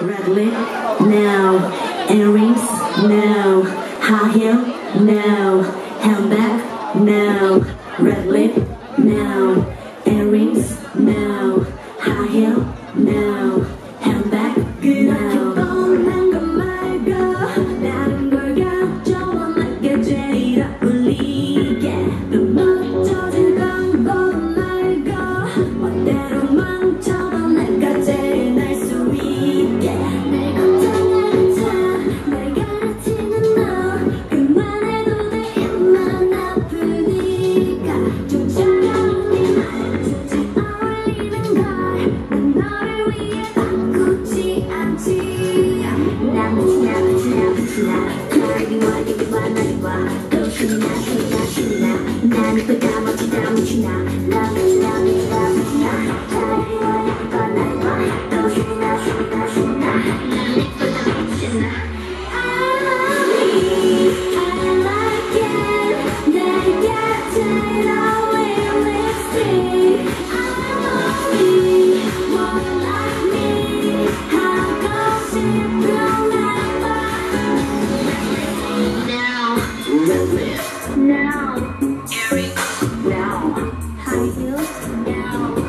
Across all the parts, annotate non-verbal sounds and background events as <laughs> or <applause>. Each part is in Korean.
Red lip, now. Earrings, now. High heel, now. Handbag, now. Red lip, now. Earrings, now. High heel, now. Handbag, good now.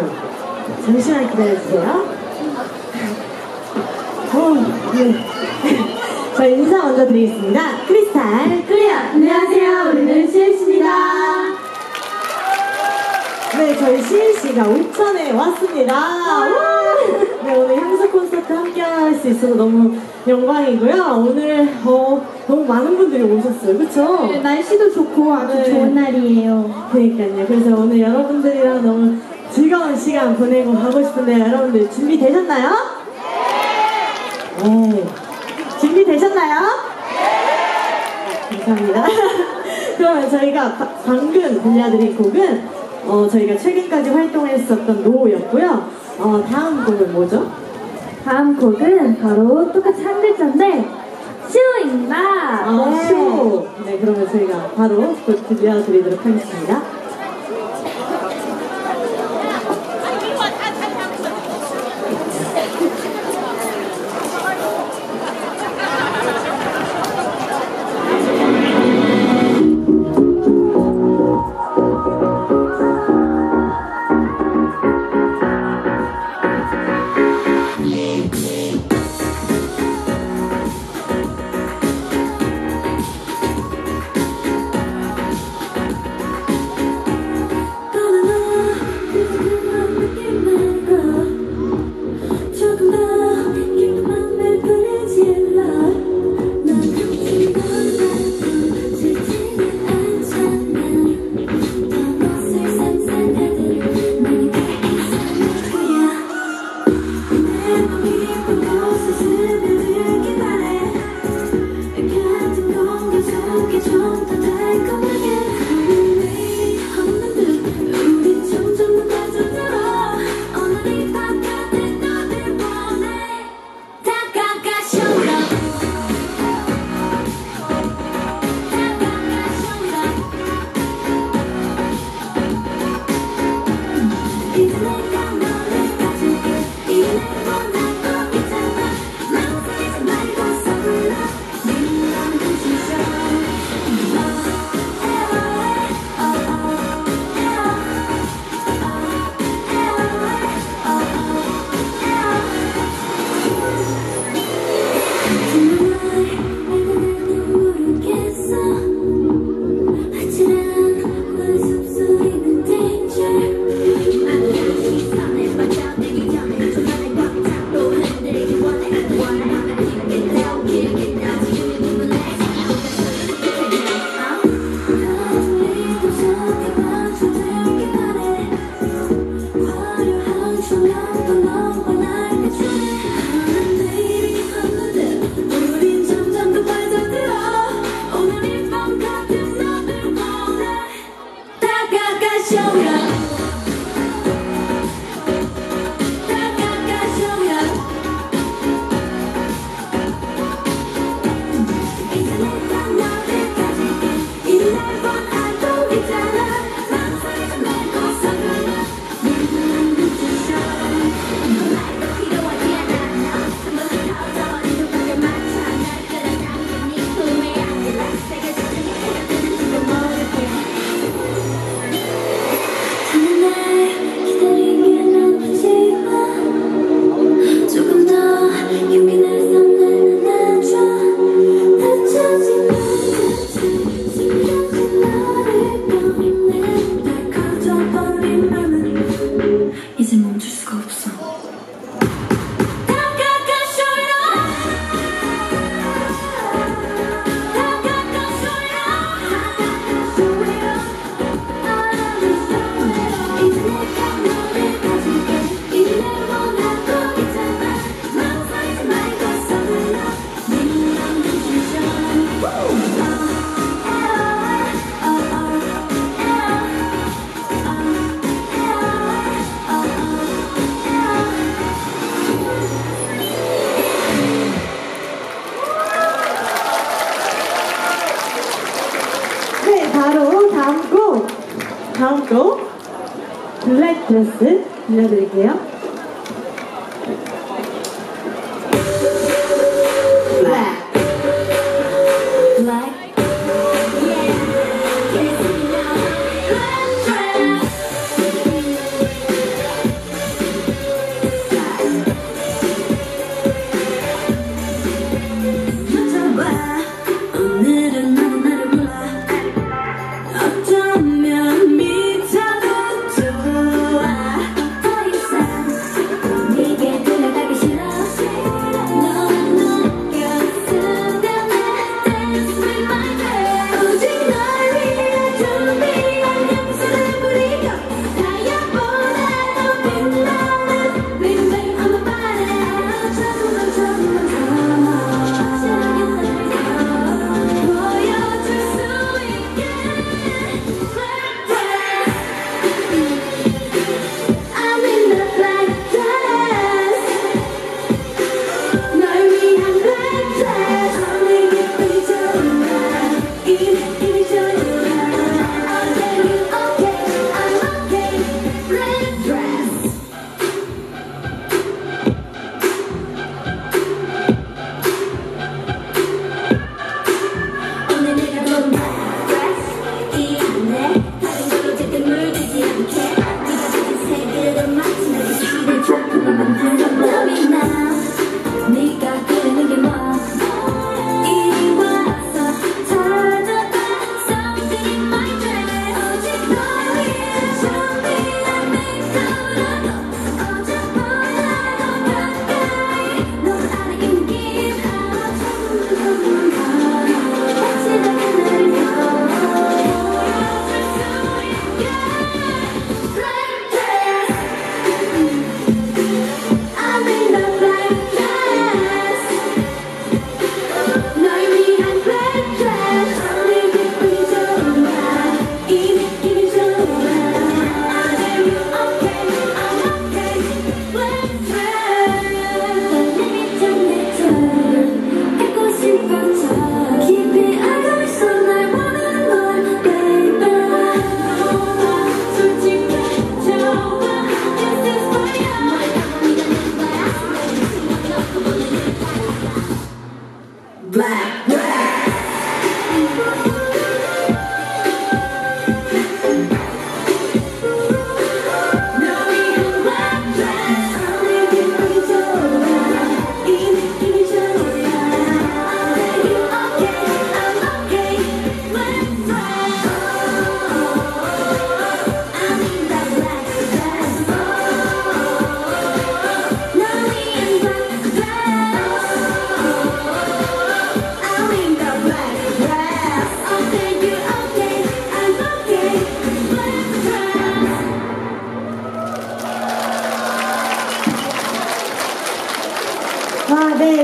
어, 잠시만 기다려주세요. 어, 네. <laughs> 저희 인사 먼저 드리겠습니다. 크리스탈, 클리어. 안녕하세요. 우리는 CLC입니다. 네, 저희 CLC가 옥천에 왔습니다. 우! 네, 오늘 향수 콘서트 함께 할 수 있어서 너무 영광이고요. 오늘 어, 너무 많은 분들이 오셨어요. 그쵸? 네, 날씨도 좋고 아주 네. 좋은 날이에요. 그러니까요. 그래서 오늘 여러분들이랑 너무 즐거운 시간 보내고 가고 싶은데 여러분들 준비되셨나요? 네. 준비되셨나요? 네. 감사합니다. <laughs> 그러면 저희가 바- 방금 들려드릴 곡은 어, 저희가 최근까지 활동했었던 노였고요. 어, 다음 곡은 뭐죠? 다음 곡은 바로 똑같이 한 글자인데 쇼입니다. 아, 네. 쇼. 네, 그러면 저희가 바로 곧 들려드리도록 하겠습니다. Danko, Bülent Let Bülent Bekleyen,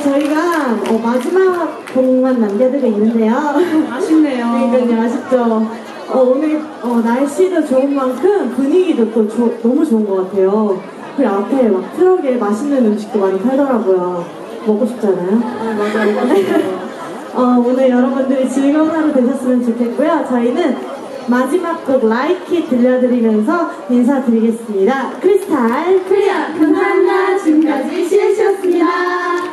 저희가 어, 마지막 곡만 남겨드리고 있는데요. 아쉽네요. <laughs> 네, 그러니까요, 아쉽죠. 어, 오늘 어, 날씨도 좋은 만큼 분위기도 또 조, 너무 좋은 것 같아요. 그리고 앞에 막 트럭에 맛있는 음식도 많이 팔더라고요. 먹고 싶잖아요. 아, 맞아요. <laughs> 어, 오늘 여러분들이 즐거운 하루 되셨으면 좋겠고요. 저희는 마지막 곡 라이키 들려드리면서 인사드리겠습니다. 크리스탈 클리어 감사합니다. 지금까지 시에시였습니다.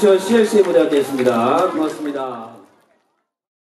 벤처 CLC 무대가 되겠습니다. 고맙습니다.